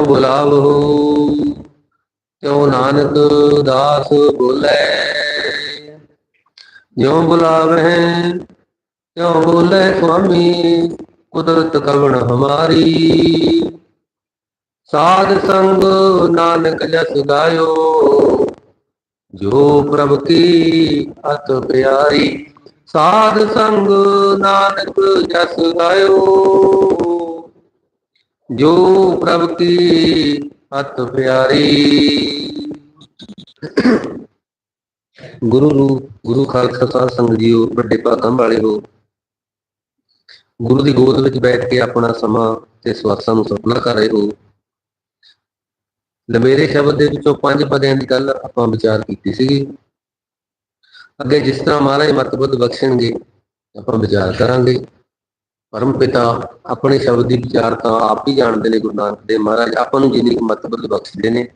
ਜਿਉ ਬੁਲਾਵੋ ਤਿਉ ਨਾਨਕ ਦਾਸ ਬੋਲੇ? ਜਿਉ ਬੁਲਾਵੇ ਤਿਉ ਬੋਲੇ ਸੁਆਮੀ? ਕੁਦਰਤ ਕਵਣ ਹਮਾਰੀ? ਸਾਧ ਸੰਗ ਨਾਨਕ ਜਸ ਗਾਇਓ। ਜੋ ਪ੍ਰਭ ਕੀ ਅਤ ਪਿਆਰੀ, ਸਾਧ ਸੰਗ ਨਾਨਕ ਜਸ ਗਾਇਓ। ਜੋ ਪ੍ਰਭ ਕੀ ਅਤ ਪਿਆਰੀ। ਗੁਰੂ ਰੂਪ, ਗੁਰੂ ਖਾਲਸਾ ਸਾਹਿਬ ਸੰਗਤ ਜੀਓ, ਵੱਡੇ ਭਾਗਾਂ ਵਾਲੇ ਹੋ। ਗੁਰੂ ਦੀ ਗੋਦ ਵਿੱਚ ਬੈਠ ਕੇ ਆਪਣਾ ਸਮਾਂ ਤੇ ਸਵਾਸਾਂ ਨੂੰ ਸਫਲਾ ਕਰ ਰਹੇ ਹੋ। ਲਮੇਰੇ ਸ਼ਬਦ ਦੇ ਵਿੱਚੋਂ ਪੰਜ ਪਦਿਆਂ ਦੀ ਗੱਲ ਆਪਾਂ ਵਿਚਾਰ ਕੀਤੀ ਸੀਗੀ। ਅੱਗੇ ਜਿਸ ਤਰ੍ਹਾਂ ਮਹਾਰਾਜ ਮਤਬੁੱਧ ਬਖਸ਼ਣਗੇ, ਆਪਾਂ ਵਿਚਾਰ ਕਰਾਂਗੇ। ਪਰਮ ਪਿਤਾ ਆਪਣੇ ਸ਼ਬਦ ਦੀ ਵਿਚਾਰ ਤਾਂ ਆਪ ਹੀ ਜਾਣਦੇ ਨੇ ਗੁਰੂ ਨਾਨਕ ਦੇ ਮਹਾਰਾਜ, ਆਪਾਂ ਨੂੰ ਜਿੰਨੀ ਕੁ ਮਤਬੁੱਧ ਬਖਸ਼ਦੇ ਨੇ,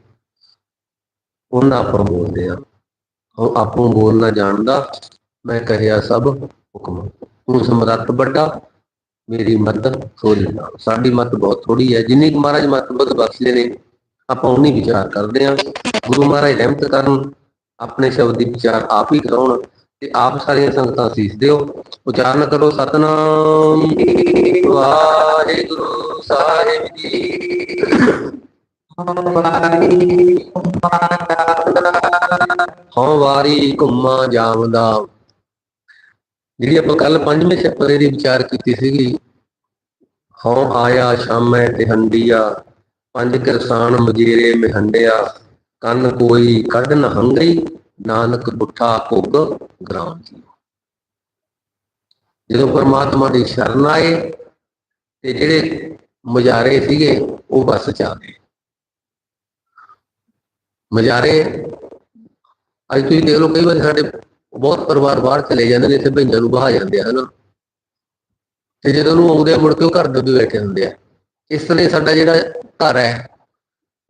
ਉਹਨਾਂ ਆਪਾਂ ਬੋਲਦੇ ਆ ਉਹ ਆਪੋਂ ਬੋਲਣਾ ਜਾਣਦਾ, ਮੈਂ ਕਹਿਆ ਸਭ ਹੁਕਮ। ਤੂੰ ਸਮਰੱਥ ਵੱਡਾ, ਮੇਰੀ ਮਤ ਥੋੜੀ ਨਾ ਸਾਡੀ ਮਤ ਬਹੁਤ ਥੋੜੀ ਹੈ, ਜਿੰਨੀ ਕੁ ਮਹਾਰਾਜ ਮਤਬੁੱਧ ਬਖਸ਼ਦੇ ਨੇ, ਆਪਾਂ ਉਨੀ ਵਿਚਾਰ ਕਰਦੇ ਆ ਗੁਰੂ ਮਹਾਰਾਜ ਰਹਿਮਤ ਕਰਨ, ਆਪਣੇ ਸ਼ਬਦ ਦੀ ਵਿਚਾਰ ਆਪ ਹੀ ਕਰਾਉਣ। ਤੇ ਆਪ ਸਾਰੀਆਂ ਸੰਗਤਾਂ ਸੀਸ ਦਿਓ। ਉਚਾਰਨ ਕਰੋ ਸਤਨਾਮ। ਵਾਹਿਗੁਰੂ ਸਾਹਿਬ ਜੀ। ਹਉ ਵਾਰੀ ਘੁੰਮਾ ਜਾਵਦਾ। ਜਿਹੜੀ ਆਪਾਂ ਕੱਲ ਪੰਜਵੇਂ ਛਪਰੇ ਦੀ ਵਿਚਾਰ ਕੀਤੀ ਸੀਗੀ, ਹਉ ਆਇਆ ਸ਼ਾਮੈ ਤੇ ਹੰਡੀਆ, ਪੰਜ ਕਿਰਸਾਨ ਮਜੀਰੇ ਮਹੰਡਿਆ, ਕੰਨ ਕੋਈ ਕੱਢ ਨ ਹੰਗਈ, ਨਾਨਕ ਬੁੱਠਾ ਭੁੱਗ। ਗ੍ਰਾਮ ਜੀ ਜਦੋਂ ਪਰਮਾਤਮਾ ਦੀ ਸ਼ਰਨ ਆਏ ਤੇ ਜਿਹੜੇ ਮੁਜਾਰੇ ਸੀਗੇ, ਉਹ ਬਸ ਚ ਗਏ। ਮੁਜਾਰੇ, ਅੱਜ ਤੁਸੀਂ ਦੇਖ ਲਓ, ਕਈ ਵਾਰ ਸਾਡੇ ਬਹੁਤ ਪਰਿਵਾਰ ਬਾਹਰ ਚਲੇ ਜਾਂਦੇ ਨੇ, ਇੱਥੇ ਭਿੰਜਾਂ ਨੂੰ ਬਹਾ ਜਾਂਦੇ ਆ, ਹਨਾ? ਤੇ ਜਦੋਂ ਨੂੰ ਆਉਂਦੇ ਮੁੜ ਕੇ ਉਹ ਘਰ ਦੱਬੇ ਬੈਠੇ ਹੁੰਦੇ ਆ। ਇਸ ਤਰ੍ਹਾਂ ਸਾਡਾ ਜਿਹੜਾ ਘਰ ਹੈ,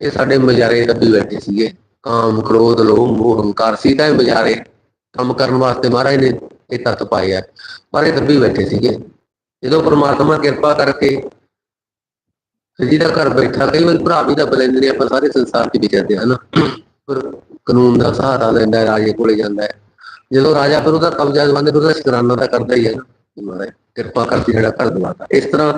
ਇਹ ਸਾਡੇ ਮਜਾਰੇ ਦੱਬੇ ਬੈਠੇ ਸੀਗੇ। ਕਾਮ, ਕ੍ਰੋਧ, ਲੋਭ, ਮੋਹ, ਹੰਕਾਰ ਸੀ ਤਾਂ ਇਹ ਮਜਾਰੇ। ਕੰਮ ਕਰਨ ਵਾਸਤੇ ਮਹਾਰਾਜ ਨੇ ਇਹ ਤੱਤ ਪਾਏ ਆ, ਪਰ ਇਹ ਦੱਬੇ ਬੈਠੇ ਸੀਗੇ। ਜਦੋਂ ਪ੍ਰਮਾਤਮਾ ਕਿਰਪਾ ਕਰਕੇ ਜਿਹਦਾ ਘਰ ਬੈਠਾ, ਕਈ ਵਾਰ ਭਰਾ ਵੀ ਦੱਬ ਲੈਂਦੇ ਨੇ, ਆਪਾਂ ਸਾਰੇ ਸੰਸਾਰ 'ਚ ਵਿਚਰਦੇ ਹਨ ਪਰ ਕਾਨੂੰਨ ਦਾ ਸਹਾਰਾ ਲੈਂਦਾ ਹੈ, ਰਾਜੇ ਕੋਲੇ ਜਾਂਦਾ ਹੈ। ਜਦੋਂ ਰਾਜਾ ਫਿਰ ਉਹਦਾ ਕਬਜ਼ਾ ਜਵਾਨੇ ਫਿਰ ਉਹਦਾ ਸ਼ੁਕਰਾਨਾ ਤਾਂ ਕਰਦਾ ਹੀ ਹੈ ਨਾ ਮਹਾਰਾਜ ਕਿਰਪਾ ਕਰਕੇ ਜਿਹੜਾ ਘਰ ਦਵਾਤਾ। ਇਸ ਤਰ੍ਹਾਂ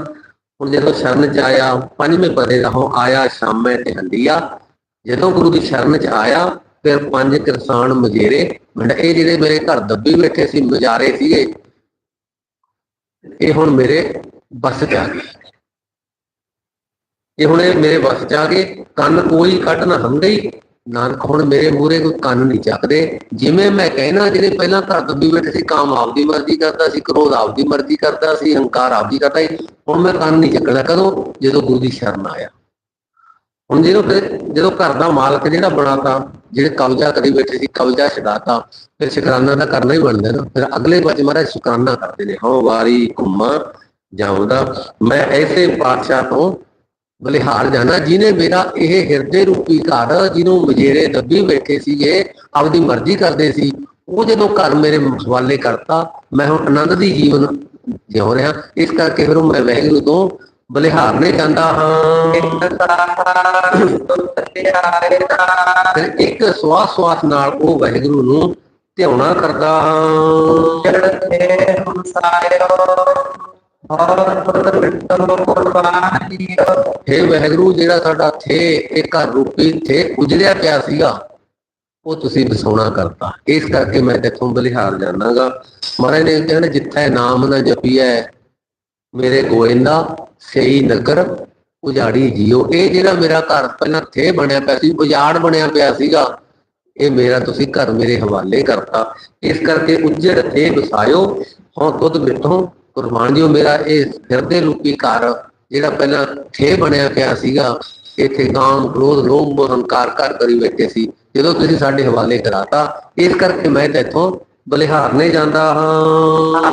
ਹੁਣ ਜਦੋਂ ਸ਼ਰਨ ਚ ਆਇਆ, ਪੰਜਵੇਂ ਪਦੇ ਦਾ ਆਇਆ ਸ਼ਾਮੇ ਤੇ ਹੰਡੀਆ। ਜਦੋਂ ਗੁਰੂ ਦੀ ਸ਼ਰਨ ਚ ਆਇਆ ਫਿਰ ਪੰਜ ਕਿਸਾਨ ਮਜੇਰੇ ਇਹ ਜਿਹੜੇ ਮੇਰੇ ਘਰ ਦੱਬੀ ਬੈਠੇ ਸੀ, ਮਜਾਰੇ ਸੀਗੇ, ਇਹ ਹੁਣ ਮੇਰੇ ਬਸ ਚ ਆ ਗਏ। ਇਹ ਹੁਣ ਇਹ ਮੇਰੇ ਬਸ ਚ ਆ ਗਏ, ਕੰਨ ਕੋਈ ਕੱਢ ਨਾ ਹੰਗਈ ਨਾਨਕ, ਹੁਣ ਮੇਰੇ ਮੂਰੇ ਕੋਈ ਕੰਨ ਨਹੀਂ ਚੱਕਦੇ। ਜਿਵੇਂ ਮੈਂ ਕਹਿਣਾ, ਜਿਹੜੇ ਪਹਿਲਾਂ ਘਰ ਦੱਬੀ ਬੈਠੇ ਸੀ, ਕਾਮ ਆਪਦੀ ਮਰਜ਼ੀ ਕਰਦਾ ਸੀ, ਕ੍ਰੋਧ ਆਪਦੀ ਮਰਜ਼ੀ ਕਰਦਾ ਸੀ ਹੰਕਾਰ ਆਪਦੀ ਕਰਦਾ ਸੀ, ਹੁਣ ਮੈਂ ਕੰਨ ਨਹੀਂ ਚੱਕਣਾ। ਕਦੋਂ? ਜਦੋਂ ਗੁਰੂ ਦੀ ਸ਼ਰਨ ਆਇਆ। ਹੁਣ ਜਦੋਂ ਜਦੋਂ ਘਰ ਦਾ ਮਾਲਕ ਜਿਹੜਾ ਬਣਾਤਾ ਜਿਹੜੇ ਕਬਜ਼ਾ ਕਰੀ ਬੈਠੇ ਸੀ, ਕਬਜ਼ਾ ਛਡਾਤਾ ਫਿਰ ਸ਼ੁਕਰਾਨਾ ਦਾ ਕਰਨਾ ਹੀ ਬਣਦਾ ਨਾ। ਫਿਰ ਅਗਲੇ ਬੱਚ ਮਹਾਰਾਜ ਸ਼ੁਕਰਾਨਾ ਕਰਦੇ ਨੇ, ਹਾਂ ਵਾਰੀ ਘੁੰਮਾ ਜਾਉਂਦਾ ਮੈਂ ਐਸੇ ਪਾਤਸ਼ਾਹ ਤੋਂ ਬਲਿਹਾਰ ਜਾਣਾ ਜਿਨੇ ਮੇਰਾ ਇਹ ਹਿਰਦੇ ਰੂਪੀ ਘਰ, ਜਿਹਨੂੰ ਮਜੇਰੇ ਦੱਬੀ ਬੈਠੇ ਸੀਗੇ, ਆਪਦੀ ਮਰਜ਼ੀ ਕਰਦੇ ਸੀ, ਉਹ ਜਦੋਂ ਘਰ ਮੇਰੇ ਹਵਾਲੇ ਕਰਤਾ, ਮੈਂ ਹੁਣ ਆਨੰਦ ਦੀ ਜੀਵਨ ਜਿਉ ਰਿਹਾ। ਇਸ ਕਰਕੇ ਫਿਰ ਮੈਂ ਵਹਿਗੁਰੂ ਤੋਂ ਬਲਿਹਾਰ ਜਾਂਦਾ ਹਾਂ। ਫਿਰ ਇੱਕ ਸਵਾਸ ਸਵਾਸ ਨਾਲ ਉਹ ਵਾਹਿਗੁਰੂ ਨੂੰ ਧਿਆਉਣਾ ਕਰਦਾ ਹਾਂ। ਹੇ ਵਹਿਗੁਰੂ, ਜਿਹੜਾ ਸਾਡਾ ਥੇ, ਇਹ ਘਰ ਰੂਪੀ ਥੇ, ਉਜੜਿਆ ਪਿਆ ਸੀਗਾ, ਉਹ ਤੁਸੀਂ ਵਸਾਉਣਾ ਕਰਤਾ। ਇਸ ਕਰਕੇ ਮੈਂ ਤੇਥੋਂ ਬਲਿਹਾਰ ਜਾਣਾਗਾ ਮਹਾਰਾਜ ਨੇ ਕਹਿੰਦੇ, ਜਿੱਥੇ ਨਾਮ ਨਾ ਜਪੀਐ ਮੇਰੇ ਗੋਇੰਦਾ ਸਹੀ ਨਗਰ, ਉਜਾੜੀ ਜੀਓ। ਇਹ ਜਿਹੜਾ ਮੇਰਾ ਘਰ ਪਹਿਲਾਂ ਥੇ ਬਣਿਆ ਪਿਆ ਸੀ, ਉਜਾੜ ਬਣਿਆ ਪਿਆ ਸੀਗਾ, ਇਹ ਮੇਰਾ ਤੁਸੀਂ ਘਰ ਮੇਰੇ ਹਵਾਲੇ ਕਰਤਾ। ਇਸ ਕਰਕੇ ਉੱਜੜ ਥੇ ਵਸਾਇਓ ਹਾਂ ਤੁਧ ਮਿੱਠੋ ਕੁਰਬਾਨ ਦਿਓ। ਮੇਰਾ ਇਹ ਹਿਰਦੇ ਰੂਪੀ ਘਰ, ਜਿਹੜਾ ਪਹਿਲਾਂ ਥੇ ਬਣਿਆ ਪਿਆ ਸੀਗਾ, ਇੱਥੇ ਕਾਮ ਕ੍ਰੋਧ ਲੋਭ ਮੋਹ ਕਰ ਕਰੀ ਬੈਠੇ ਸੀ, ਜਦੋਂ ਤੁਸੀਂ ਸਾਡੇ ਹਵਾਲੇ ਕਰਾਤਾ। ਇਸ ਕਰਕੇ ਮੈਂ ਤੇਥੋਂ ਬਲਿਹਾਰਨੇ ਜਾਂਦਾ ਹਾਂ।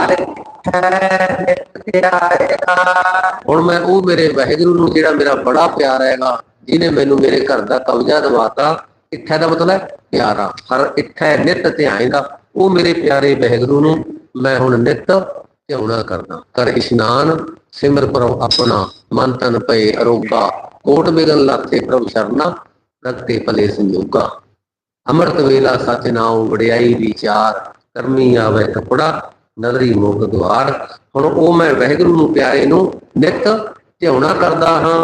ਹੁਣ ਮੈਂ ਉਹ ਮੇਰੇ ਵਾਹਿਗੁਰੂ ਨੂੰ ਜਿਹੜਾ ਮੇਰਾ ਬੜਾ ਪਿਆਰ ਹੈਗਾ ਜਿਹਨੇ ਮੈਨੂੰ ਮੇਰੇ ਘਰ ਦਾ ਕਬਜ਼ਾ ਦਿਵਾਤਾ ਇੱਥੇ ਦਾ ਮਤਲਬ ਪਿਆਰਾ ਹਰ ਇੱਥੇ ਨਿਤ ਧਿਆਨ ਦਾ ਉਹ ਮੇਰੇ ਪਿਆਰੇ ਵਾਹਿਗੁਰੂ ਨੂੰ ਮੈਂ ਹੁਣ ਨਿਤ ਧਿਆਉਣਾ ਕਰਨਾ ਕਰ ਇਸ਼ਨਾਨ ਸਿਮਰ ਪ੍ਰਭ ਆਪਣਾ ਮਨ ਤਨ ਪਏ ਅਰੋਗਾ ਕੋਟ ਬਿਗਨ ਲਾਥੇ ਪ੍ਰਭ ਸ਼ਰਨਾ ਰਖਤੇ ਭਲੇ ਸੰਜੋਗਾ। ਅੰਮ੍ਰਿਤ ਵੇਲਾ ਸਚ ਨਾਉ ਵਡਿਆਈ ਵਿਚਾਰ ਕਰਮੀ ਆਵੇ ਕਪੜਾ ਨਦਰੀ ਮੋਗ ਦੁਆਰ। ਹੁਣ ਉਹ ਮੈਂ ਵਾਹਿਗੁਰੂ ਨੂੰ ਪਿਆਰੇ ਨੂੰ ਨਿਤ ਧਿਆਉਣਾ ਕਰਦਾ ਹਾਂ।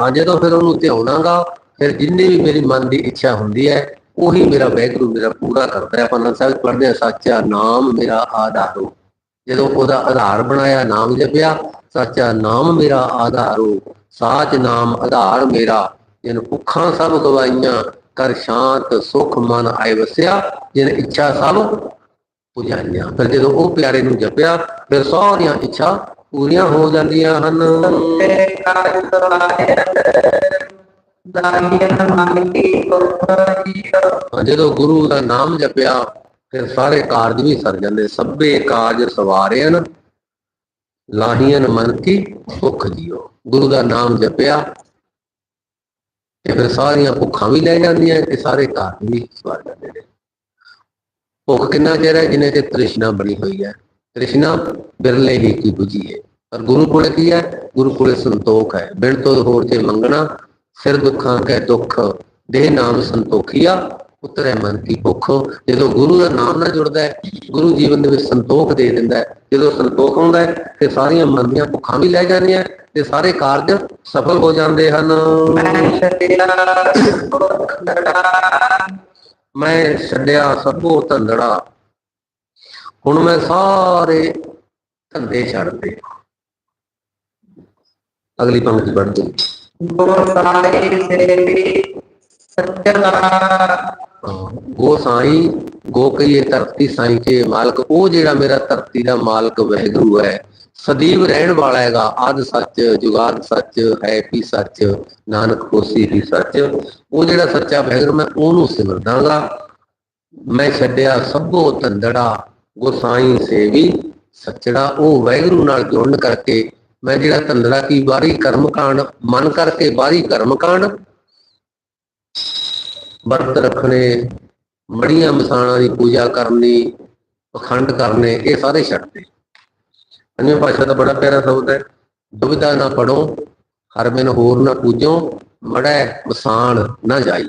ਹਾਂ, ਜਦੋਂ ਫਿਰ ਉਹਨੂੰ ਧਿਆਉਣਾਗਾ, ਫਿਰ ਜਿੰਨੀ ਵੀ ਮੇਰੀ ਮਨ ਦੀ ਇੱਛਾ ਹੁੰਦੀ ਹੈ, ਉਹੀ ਮੇਰਾ ਵਾਹਿਗੁਰੂ ਮੇਰਾ ਪੂਰਾ ਕਰਦਾ ਹੈ। ਆਪਾਂ ਸਾਹਿਬ ਪੜ੍ਹਦੇ ਆ, ਸੱਚਾ ਨਾਮ ਮੇਰਾ ਆਧਾਰੋ। ਜਦੋਂ ਉਹਦਾ ਆਧਾਰ ਬਣਾਇਆ, ਨਾਮ ਜਪਿਆ, ਸੱਚਾ ਨਾਮ ਮੇਰਾ ਆਧਾਰੋ। ਸਾਚ ਨਾਮ ਆਧਾਰ ਮੇਰਾ। ਜਿਨ ਭੁੱਖਾਂ ਸਭ ਗਵਾਈਆਂ ਕਰ ਸ਼ਾਂਤ, ਸੁਖ, ਮਨ ਆਏ ਵਸਿਆ ਜਿਨ ਇੱਛਾ ਸਭ ਪੁਜਾਈਆਂ। ਫਿਰ ਜਦੋਂ ਉਹ ਪਿਆਰੇ ਨੂੰ ਜਪਿਆ, ਫਿਰ ਸਾਰੀਆਂ ਇੱਛਾ ਪੂਰੀਆਂ ਹੋ ਜਾਂਦੀਆਂ ਹਨ। ਜਦੋਂ ਗੁਰੂ ਦਾ ਨਾਮ ਜਪਿਆ, ਫਿਰ ਸਾਰੇ ਕਾਰਜ ਵੀ ਸਰ ਜਾਂਦੇ। ਸਭੇ ਕਾਰਜ ਸਵਾਰਿਆਨ ਲਾਹੀਆਂ ਮਨ ਕੀ ਭੁੱਖ ਜੀਓ। ਗੁਰੂ ਦਾ ਨਾਮ ਜਪਿਆ ਤੇ ਫਿਰ ਸਾਰੀਆਂ ਭੁੱਖਾਂ ਵੀ ਲੈ ਜਾਂਦੀਆਂ ਤੇ ਸਾਰੇ ਕਾਰਜ ਵੀ ਸਵਾਰ ਜਾਂਦੇ ਨੇ। ਭੁੱਖ ਕਿੰਨਾ ਚਿਰ ਹੈ ਜਿੰਨੇ ਤੇ ਤ੍ਰਿਸ਼ਨਾ ਬਣੀ ਹੋਈ ਹੈ? ਤ੍ਰਿਸ਼ਨਾ ਬਿਰਲੇ ਹੀ ਕੀ ਬੁਝੀ ਹੈ? ਪਰ ਗੁਰੂ ਕੋਲੇ ਕੀ ਹੈ? ਗੁਰੂ ਕੋਲੇ ਸੰਤੋਖ ਹੈ। ਬਿਨ ਤੋਂ ਹੋਰ ਤੇ ਮੰਗਣਾ, ਸਿਰ ਦੁੱਖਾਂ ਕੈ ਦੁੱਖ, ਦੇਹ ਨਾਮ ਸੰਤੋਖੀਆ ਪੁੱਤਰ ਹੈ ਮਨ ਕੀ ਭੁੱਖ। ਜਦੋਂ ਗੁਰੂ ਦਾ ਨਾਮ ਨਾਲ ਜੁੜਦਾ ਹੈ, ਗੁਰੂ ਜੀਵਨ ਦੇ ਵਿੱਚ ਸੰਤੋਖ ਦੇ ਦਿੰਦਾ ਹੈ। ਜਦੋਂ ਸੰਤੋਖ ਆਉਂਦਾ ਹੈ, ਤੇ ਸਾਰੀਆਂ ਮਨ ਦੀਆਂ ਭੁੱਖਾਂ ਵੀ ਲੈ ਜਾਂਦੀਆਂ ਤੇ ਸਾਰੇ ਕਾਰਜ ਸਫਲ ਹੋ ਜਾਂਦੇ ਹਨ। ਮੈਂ ਛੱਡਿਆ ਸਭੋ ਧੰਦੜਾ। ਹੁਣ ਮੈਂ ਸਾਰੇ ਧੰਦੇ ਛੱਡਦੇ ਅਗਲੀ ਪੰਕਤੀ ਪੜ੍ਹਦੇ ਗੋ ਸਾਈ ਗੋ ਕਹੀਏ ਧਰਤੀ ਸਾਈ ਕੇ ਮਾਲਕ, ਉਹ ਜਿਹੜਾ ਮੇਰਾ ਧਰਤੀ ਦਾ ਮਾਲਕ ਵਹਿਗੁਰੂ ਹੈ, ਸਦੀਵ ਰਹਿਣ ਵਾਲਾ ਹੈਗਾ, ਆਦ ਸੱਚ, ਜੁਗਾਦ ਸੱਚ, ਹੈ ਵੀ ਸੱਚ, ਨਾਨਕ ਹੋਸੀ ਵੀ ਸੱਚ, ਉਹ ਜਿਹੜਾ ਸੱਚਾ ਵਹਿਗੁਰੂ ਮੈਂ ਉਹਨੂੰ ਸਿਮਰਦਾਗਾ ਮੈਂ ਛੱਡਿਆ ਸਭੋ ਧੰਦੜਾ ਗੁਸਾਈ ਸੇਵੀ ਸੱਚੜਾ, ਉਹ ਵਹਿਗੁਰੂ ਨਾਲ ਜੁੜਨ ਕਰਕੇ ਮੈਂ ਜਿਹੜਾ ਧੰਦੜਾ ਕੀ ਬਾਰੀ ਕਰਮ ਕਾਂਡ, ਮਨ ਕਰਕੇ ਬਾਰੀ ਕਰਮ ਕਾਂਡ ਵਰਤ ਰੱਖਣੇ ਮੜੀਆਂ ਮਸਾਣਾ ਦੀ ਪੂਜਾ ਕਰਨੀ, ਪਖੰਡ ਕਰਨੇ, ਇਹ ਸਾਰੇ ਛੱਡਦੇ ਅੰਨੇ ਭਾਸ਼ਾ ਦਾ ਬੜਾ ਪਿਆਰਾ ਸ਼ਬਦ ਹੈ। ਦੁਬਿਧਾ ਨਾ ਪੜੋ, ਹਰ ਬਿਨ ਹੋਰ ਨਾ ਪੂਜੋ, ਮੜੈ ਮਸਾਣ ਨਾ ਜਾਈ।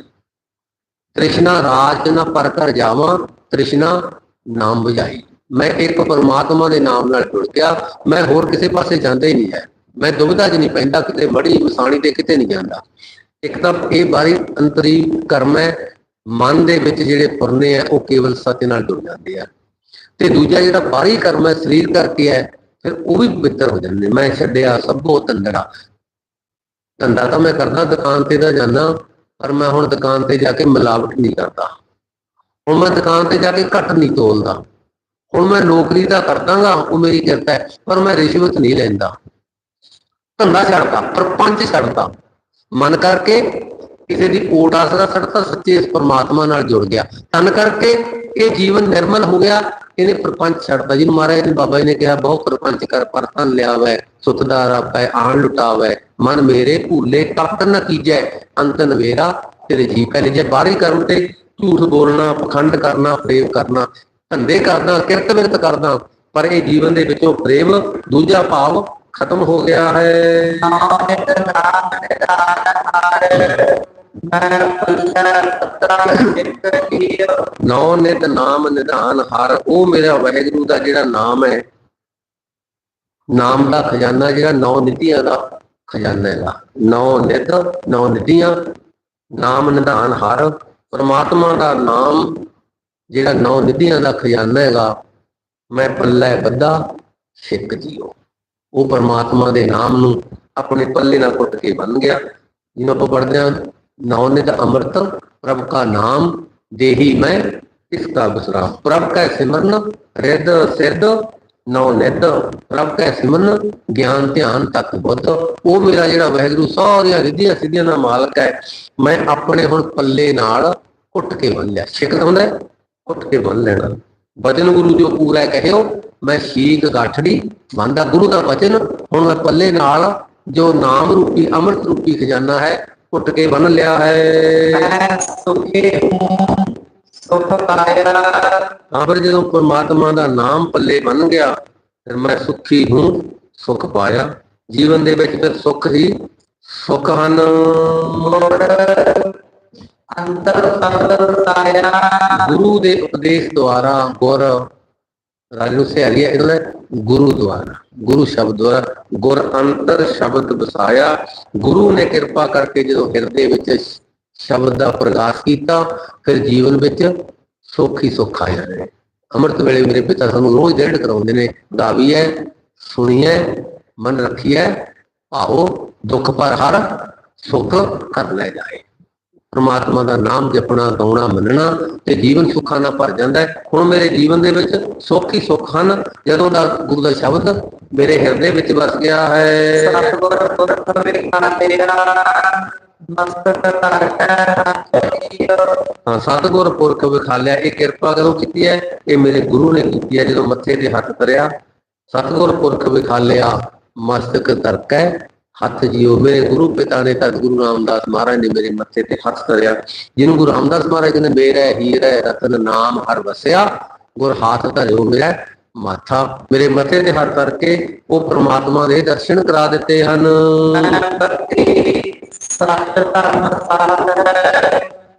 ਤ੍ਰਿਸ਼ਨਾ ਰਾਜ ਨਾ ਪਰ ਕਰ ਜਾਵਾਂ, ਤ੍ਰਿਸ਼ਨਾ ਨਾਮ ਬੁਝਾਈ ਮੈਂ ਇੱਕ ਪਰਮਾਤਮਾ ਦੇ ਨਾਮ ਨਾਲ ਜੁੜ ਗਿਆ, ਮੈਂ ਹੋਰ ਕਿਸੇ ਪਾਸੇ ਜਾਂਦਾ ਹੀ ਨਹੀਂ ਹੈ। ਮੈਂ ਦੁਬਿਧਾ 'ਚ ਨਹੀਂ ਪੈਂਦਾ, ਕਿਤੇ ਮੜੀ ਮਸਾਣੀ ਤੇ ਕਿਤੇ ਨਹੀਂ ਜਾਂਦਾ। ਇੱਕ ਤਾਂ ਇਹ ਬਾਹਰੀ ਅੰਤਰੀ ਕਰਮ ਹੈ, ਮਨ ਦੇ ਵਿੱਚ ਜਿਹੜੇ ਪੁਰਨੇ ਆ, ਉਹ ਕੇਵਲ ਸੱਚ ਨਾਲ ਜੁੜ ਜਾਂਦੇ ਆ। ਤੇ ਦੂਜਾ ਜਿਹੜਾ ਬਾਹਰੀ ਕਰਮ ਹੈ, ਸਰੀਰ ਕਰਕੇ ਹੈ, ਫਿਰ ਉਹ ਵੀ ਪਵਿੱਤਰ ਹੋ ਜਾਂਦੇ ਮੈਂ ਛੱਡਿਆ ਸਭੋ ਤੰਦੜਾ ਧੰਦਾ ਤਾਂ ਮੈਂ ਕਰਦਾ, ਦੁਕਾਨ ਤੇ ਤਾਂ ਜਾਂਦਾ, ਪਰ ਮੈਂ ਹੁਣ ਦੁਕਾਨ ਤੇ ਜਾ ਕੇ ਮਿਲਾਵਟ ਨਹੀਂ ਕਰਦਾ। ਹੁਣ ਮੈਂ ਦੁਕਾਨ ਤੇ ਜਾ ਕੇ ਘੱਟ ਨਹੀਂ ਤੋਲਦਾ। ਹੁਣ ਮੈਂ ਨੌਕਰੀ ਤਾਂ ਕਰਦਾਗਾ, ਉਹ ਮੇਰੀ ਕਿਰਤਾ ਹੈ, ਪਰ ਮੈਂ ਰਿਸ਼ਵਤ ਨਹੀਂ ਲੈਂਦਾ। ਧੰਦਾ ਛੱਡਦਾ ਪਰਪੰਚ ਛੱਡਦਾ ਮਨ ਕਰਕੇ ਕਿਸੇ ਦੀ ਓਟ ਆਸਰਾ ਛੱਡਤਾ ਸੱਚੇ ਪਰਮਾਤਮਾ ਨਾਲ ਜੁੜ ਗਿਆ। ਤਨ ਕਰਕੇ ਇਹ ਜੀਵਨ ਨਿਰਮਲ ਹੋ ਗਿਆ। ਇਹਨੇ ਪ੍ਰਪੰਚ ਛੱਡਤਾ ਜਿਹਨੂੰ ਮਹਾਰਾਜ ਨੇ ਬਾਬਾ ਜੀ ਨੇ ਕਿਹਾ, ਬਹੁ ਪ੍ਰਪੰਚ ਕਰ, ਪਰ ਤਨ ਲਿਆਵੈ ਸੁਤਦਾ ਆਣ ਲੁਟਾਵੈ। ਮਨ ਮੇਰੇ ਭੂਲੇ ਤਪਤ ਨ ਕੀਜੈ, ਅੰਤ ਨਵੇਰਾ ਤੇਰੇ ਜੀ ਪਹਿਲੇ ਜੇ ਬਾਹਰੀ ਕਰਮ ਤੇ ਝੂਠ ਬੋਲਣਾ, ਪਖੰਡ ਕਰਨਾ, ਪ੍ਰੇਮ ਕਰਨਾ, ਧੰਦੇ ਕਰਦਾ, ਕਿਰਤ ਵਿਰਤ ਕਰਦਾ। ਪਰ ਇਹ ਜੀਵਨ ਦੇ ਵਿੱਚੋਂ ਪ੍ਰੇਮ, ਦੂਜਾ ਭਾਵ ਖਤਮ ਹੋ ਗਿਆ ਹੈ। ਨੌ ਨਿਤ ਨਾਮ ਨਿਧਾਨ ਹਰ, ਉਹ ਮੇਰਾ ਵਾਹਿਗੁਰੂ ਦਾ ਜਿਹੜਾ ਨਾਮ ਹੈ, ਨਾਮ ਦਾ ਖਜ਼ਾਨਾ ਜਿਹੜਾ ਨੌ ਨਿਧੀਆਂ ਦਾ ਖਜ਼ਾਨਾ ਹੈਗਾ। ਨੌ ਨਿਤ ਨੌ ਨਿਧੀਆਂ, ਨਾਮ ਨਿਧਾਨ ਹਰ, ਪਰਮਾਤਮਾ ਦਾ ਨਾਮ ਜਿਹੜਾ ਨੌ ਨਿਧੀਆਂ ਦਾ ਖਜ਼ਾਨਾ ਹੈਗਾ, ਮੈਂ ਪੱਲੇ ਬੱਧਾ ਸਿੱਖ ਜੀਓ। ਉਹ ਪਰਮਾਤਮਾ ਦੇ ਨਾਮ ਨੂੰ ਆਪਣੇ ਪੱਲੇ ਨਾਲ ਕੁੱਟ ਕੇ ਬੰਨ ਗਿਆ। ਜਿਹਨੂੰ ਆਪਾਂ ਪੜ੍ਹਦੇ ਹਾਂ ਨੌ ਨਿਤ ਅੰਮ੍ਰਿਤ, ਪ੍ਰਭ ਕਾ ਨਾਮ, ਦੇਹੀ ਮੈਂ ਇਸ ਦਾ ਬਸਰਾ ਪ੍ਰਭ ਕਾ ਸਿਮਰਨ ਰਿੱਧ ਸਿੱਧ ਨੌ ਨਿਤ ਪ੍ਰਭ ਕਾ ਸਿਮਰਨ ਗਿਆਨ ਧਿਆਨ ਤੱਕ ਬੁੱਧ। ਉਹ ਮੇਰਾ ਜਿਹੜਾ ਵਾਹਿਗੁਰੂ ਸਾਰੀਆਂ ਰਿੱਧੀਆਂ ਸਿੱਧੀਆਂ ਦਾ ਮਾਲਕ ਹੈ, ਮੈਂ ਆਪਣੇ ਹੁਣ ਪੱਲੇ ਨਾਲ ਕੁੱਟ ਕੇ ਬੰਨ ਲਿਆ। ਸਿੱਖ ਹੁੰਦਾ ਕੁੱਟ ਕੇ ਬੰਨ ਲੈਣਾ। ਬਚਨ ਗੁਰੂ ਜੋ ਪੂਰਾ ਕਹਿਓ ਮੈਂ ਸ਼ੀਕ ਗਾਠੜੀ, ਬੰਦਾ ਗੁਰੂ ਦਾ ਬਚਨ ਹੁਣ ਮੈਂ ਪੱਲੇ ਨਾਲ ਜੋ ਨਾਮ ਰੂਪੀ, ਅੰਮ੍ਰਿਤ ਰੂਪੀ ਖਜ਼ਾਨਾ ਹੈ ਕੁੱਟ ਕੇ ਬੰਨ ਲਿਆ ਹੈ। ਸੁਖ ਪਾਇਆ ਹਾਂ ਜਦੋਂ ਪਰਮਾਤਮਾ ਦਾ ਨਾਮ ਪੱਲੇ ਬਣ ਗਿਆ, ਫਿਰ ਮੈਂ ਸੁਖੀ ਹੂੰ, ਸੁਖ ਪਾਇਆ। ਜੀਵਨ ਦੇ ਵਿੱਚ ਫਿਰ ਸੁਖ ਹੀ ਸੁਖ ਹਨ। ਅੰਤਰ ਸੰਦਰ ਗੁਰੂ ਦੇ ਉਪਦੇਸ਼ ਦੁਆਰਾ ਗੁਰ ਰਾਜ ਨੂੰ ਸਿਆਰੀਆ ਇਹਦਾ ਗੁਰੂ ਦੁਆਰਾ, ਗੁਰੂ ਸ਼ਬਦ ਦੁਆਰਾ, ਗੁਰ ਅੰਤਰ ਸ਼ਬਦ ਵਸਾਇਆ। ਗੁਰੂ ਨੇ ਕਿਰਪਾ ਕਰਕੇ ਜਦੋਂ ਹਿਰਦੇ ਵਿੱਚ ਸ਼ਬਦ ਦਾ ਪ੍ਰਕਾਸ਼ ਕੀਤਾ, ਫਿਰ ਜੀਵਨ ਵਿੱਚ ਸੁੱਖ ਹੀ ਸੁੱਖ ਆਇਆ ਨੇ ਅੰਮ੍ਰਿਤ ਵੇਲੇ ਮੇਰੇ ਪਿਤਾ ਸਾਨੂੰ ਰੋਜ਼ ਡੇਢ ਕਰਾਉਂਦੇ ਨੇ ਗਾਵੀਐ ਸੁਣੀਐ, ਮਨ ਰੱਖੀਐ ਭਾਓ ਦੁੱਖ ਪਰ ਹਰ ਸੁੱਖ ਕਰ ਲੈ ਜਾਏ। ਪਰਮਾਤਮਾ ਦਾ ਨਾਮ ਜਪਣਾ ਗਾਉਣਾ ਮੰਨਣਾ ਤੇ ਜੀਵਨ ਸੁੱਖਾਂ ਨਾਲ ਭਰ ਜਾਂਦਾ ਹੈ। ਹੁਣ ਮੇਰੇ ਜੀਵਨ ਦੇ ਵਿੱਚ ਸੁੱਖ ਹੀ ਸੁੱਖ ਹਨ। ਜਦੋਂ ਦਾ ਗੁਰੂ ਦਾ ਸ਼ਬਦ ਮੇਰੇ ਹਿਰਦੇ ਵਿੱਚ ਵਸ ਗਿਆ ਹੈ। ਸਤਿਗੁਰ ਪੁਰਖ ਤੇਰਾ ਹਾਂ ਸਤਿਗੁਰ ਪੁਰਖ ਵਿਖਾਲਿਆ ਇਹ ਕਿਰਪਾ ਕਦੋਂ ਕੀਤੀ ਹੈ? ਇਹ ਮੇਰੇ ਗੁਰੂ ਨੇ ਕੀਤੀ ਹੈ ਜਦੋਂ ਮੱਥੇ ਤੇ ਹੱਥ ਧਰਿਆ। ਸਤਿਗੁਰ ਪੁਰਖ ਵਿਖਾਲਿਆ ਮਸਤਕ ਧਰਕੈ ਹੱਥ ਜੀਓ, ਮੇਰੇ ਗੁਰੂ ਪਿਤਾ ਨੇ ਧੰਨ ਗੁਰੂ ਰਾਮਦਾਸ ਮਹਾਰਾਜ ਨੇ ਮੇਰੇ ਮੱਥੇ ਤੇ ਹੱਥ ਧਰਿਆ। ਜਿਹਨੂੰ ਗੁਰੂ ਰਾਮਦਾਸ ਮਹਾਰਾਜ ਕਹਿੰਦੇ ਮੇਰਾ ਹੀਰਾ ਰਤਨ, ਨਾਮ, ਹਰ ਵਸਿਆ, ਗੁਰ ਹੱਥ ਧਰਿਓ ਮੇਰਾ ਮਾਥਾ। ਮੇਰੇ ਮੱਥੇ ਤੇ ਹੱਥ ਧਰ ਉਹ ਪ੍ਰਮਾਤਮਾ ਦੇ ਦਰਸ਼ਨ ਕਰਾ ਦਿੱਤੇ ਹਨ।